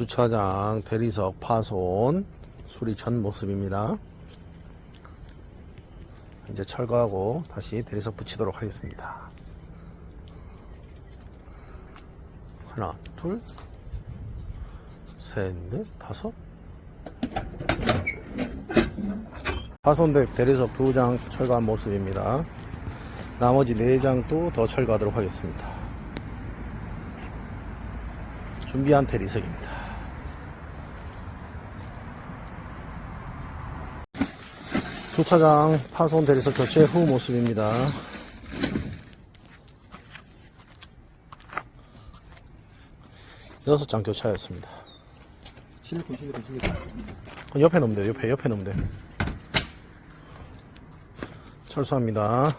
주차장 대리석 파손 수리 전 모습입니다. 이제 철거하고 다시 대리석 붙이도록 하겠습니다. 하나, 둘, 셋, 넷, 다섯. 파손된 대리석 두 장 철거한 모습입니다. 나머지 네 장도 더 철거하도록 하겠습니다. 준비한 대리석입니다. 주차장 파손 대리석 교체 후 모습입니다. 여섯 장 교체하였습니다. 실리콘 실리콘 실리콘 어, 옆에 놓으면 돼요. 옆에, 옆에 놓으면 돼요. 철수합니다.